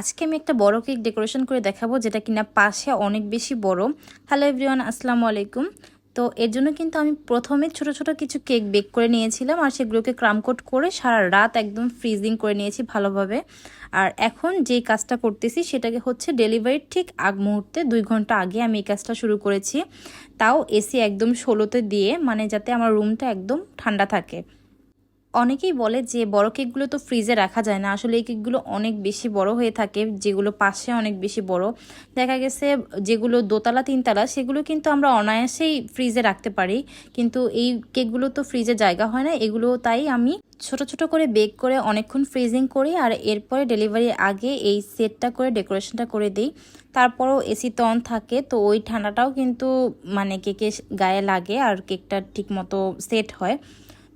আজকে আমি একটা বড় কেক ডেকোরেশন করে দেখাবো, যেটা কিনা পাশে অনেক বেশি বড়। হ্যালো এভরিওয়ান, আসসালামু আলাইকুম। তো এর জন্য কিন্তু আমি প্রথমে ছোট ছোট কিছু কেক বেক করে নিয়েছিলাম, আর সেগুলোকে ক্রামকোট করে সারা রাত একদম ফ্রিজিং করে নিয়েছি ভালোভাবে। আর এখন যে কাজটা করতেছি, সেটাকে হচ্ছে ডেলিভারির ঠিক আগ মুহূর্তে, দুই ঘণ্টা আগে আমি এই কাজটা শুরু করেছি। তাও এসি একদম ষোলোতে দিয়ে মানে যাতে আমার রুমটা একদম ঠান্ডা থাকে। অনেকেই বলে যে বড় কেকগুলো তো ফ্রিজে রাখা যায় না। আসলে এই কেকগুলো অনেক বেশি বড় হয়ে থাকে, যেগুলো পাশে অনেক বেশি বড়। দেখা গেছে যেগুলো দোতলা, তিনতলা, সেগুলো কিন্তু আমরা অনায়াসেই ফ্রিজে রাখতে পারি। কিন্তু এই কেকগুলো তো ফ্রিজে জায়গা হয় না, এগুলো তাই আমি ছোট ছোট করে বেক করে অনেকক্ষণ ফ্রিজিং করি আর এরপরে ডেলিভারির আগে এই সেটটা করে, ডেকোরেশনটা করে দিই। তারপরও এসি তো অন থাকে, তো ওই ঠান্ডাটাও কিন্তু মানে কেকের গায়ে লাগে আর কেকটা ঠিক মতো সেট হয়।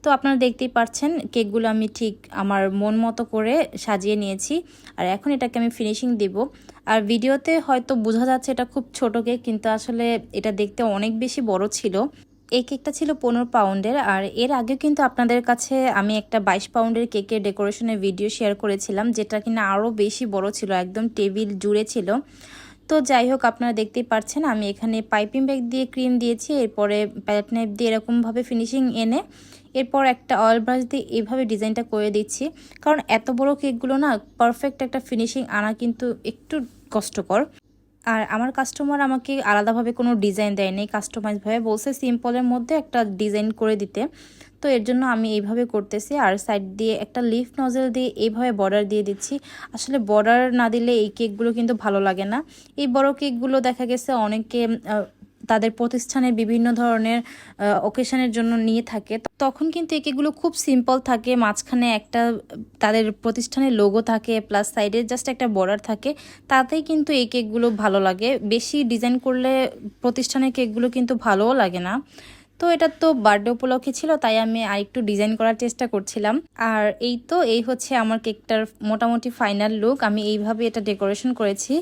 তো আপনারা দেখতেই পাচ্ছেন কেকগুলো আমি ঠিক আমার মন মতো করে সাজিয়ে নিয়েছি। আর এখন এটাকে আমি ফিনিশিং দিব। আর ভিডিওতে হয়তো বোঝা যাচ্ছে এটা খুব ছোট কেক, কিন্তু আসলে এটা দেখতে অনেক বেশি বড় ছিল। এই কেকটা ছিল পনেরো পাউন্ডের, আর এর আগেও কিন্তু আপনাদের কাছে আমি একটা বাইশ পাউন্ডের কেকের ডেকোরেশনের ভিডিও শেয়ার করেছিলাম, যেটা কিনা আরও বেশি বড় ছিল, একদম টেবিল জুড়ে ছিল। তো যাই হোক, আপনারা দেখতেই পাচ্ছেন আমি এখানে পাইপিং ব্যাগ দিয়ে ক্রিম দিয়েছি, এরপরে প্যালেট নাইপ দিয়ে এরকমভাবে ফিনিশিং এনে, এরপর একটা অয়েল ব্রাশ দিয়ে এইভাবে ডিজাইনটা করে দিচ্ছি। কারণ এত বড় কেকগুলো না, পারফেক্ট একটা ফিনিশিং আনা কিন্তু একটু কষ্টকর। আর আমার কাস্টমার আমাকে আলাদাভাবে কোনো ডিজাইন দেয়নি। কাস্টমাইজভাবে বলছে সিম্পলের মধ্যে একটা ডিজাইন করে দিতে। তো এর জন্য আমি এইভাবে করতেছি। আর সাইড দিয়ে একটা লিফ নজেল দিয়ে এইভাবে বর্ডার দিয়ে দিচ্ছি। আসলে বর্ডার না দিলে এই কেকগুলো কিন্তু ভালো লাগে না। এই বড় কেকগুলো দেখা গেছে অনেকে তাদের প্রতিষ্ঠানে বিভিন্ন ধরনের ওকেশনের জন্য নিয়ে থাকে। তখন কিন্তু এই কেকগুলো খুব সিম্পল থাকে। মাঝখানে একটা, তাদের প্রতিষ্ঠানের লোগো থাকে প্লাস সাইডে জাস্ট একটা বর্ডার থাকে। তাতেই কিন্তু এই কেকগুলো ভালো লাগে। বেশি ডিজাইন করলে প্রতিষ্ঠানের কেকগুলো কিন্তু ভালোও লাগে না। তো এটা তো বার্থডে উপলক্ষে ছিল, তাই আমি আর একটু ডিজাইন করার চেষ্টা করছিলাম। আর এই তো, এই হচ্ছে আমার কেকটার মোটামুটি ফাইনাল লুক আমি এইভাবে এটা ডেকোরেশন করেছি।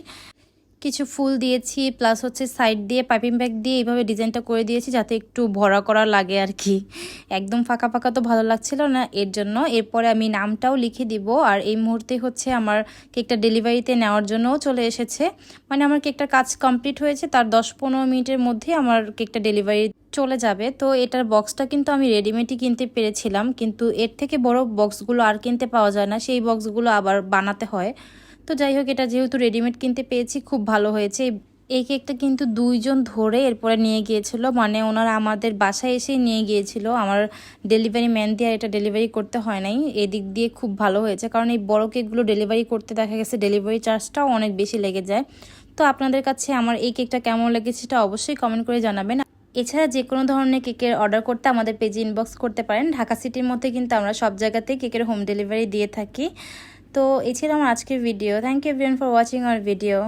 কিছু ফুল দিয়েছি প্লাস হচ্ছে সাইড দিয়ে পাইপিং ব্যাগ দিয়ে এইভাবে ডিজাইনটা করে দিয়েছি যাতে একটু ভরা করা লাগে আর কি। একদম ফাঁকা ফাঁকা তো ভালো লাগছিল না এর জন্য। এরপরে আমি নামটাও লিখে দিব আর এই মুহূর্তে হচ্ছে আমার কেকটা ডেলিভারিতে নেওয়ার জন্যও চলে এসেছে। মানে আমার কেকটার কাজ কমপ্লিট হয়েছে, তার দশ পনেরো মিনিটের মধ্যে আমার কেকটা ডেলিভারি চলে যাবে। তো এটার বক্সটা কিন্তু আমি রেডিমেডই কিনতে পেরেছিলাম, কিন্তু এর থেকে বড় বক্সগুলো আর কিনতে পাওয়া যায় না, সেই বক্সগুলো আবার বানাতে হয়। তো যাই হোক, এটা যেহেতু রেডিমেড কিনতে পেয়েছি, খুব ভালো হয়েছে। এই কেকটা কিন্তু দুইজন ধরে এরপরে নিয়ে গিয়েছিল। মানে ওনারা আমাদের বাসায় এসেই নিয়ে গিয়েছিল। আমার ডেলিভারি ম্যান দিয়ে এটা ডেলিভারি করতে হয় নাই। এদিক দিয়ে খুব ভালো হয়েছে। কারণ এই বড় কেকগুলো ডেলিভারি করতে দেখা গেছে ডেলিভারি চার্জটাও অনেক বেশি লেগে যায়। তো আপনাদের কাছে আমার এই কেকটা কেমন লেগেছে সেটা অবশ্যই কমেন্ট করে জানাবেন। এছাড়া যে কোনো ধরনের কেকের অর্ডার করতে আমাদের পেজে ইনবক্স করতে পারেন। ঢাকা সিটির মধ্যে কিন্তু আমরা সব জায়গাতেই কেকের হোম ডেলিভারি দিয়ে থাকি। তো এই ছিল আমার আজকের video thank you for watching our video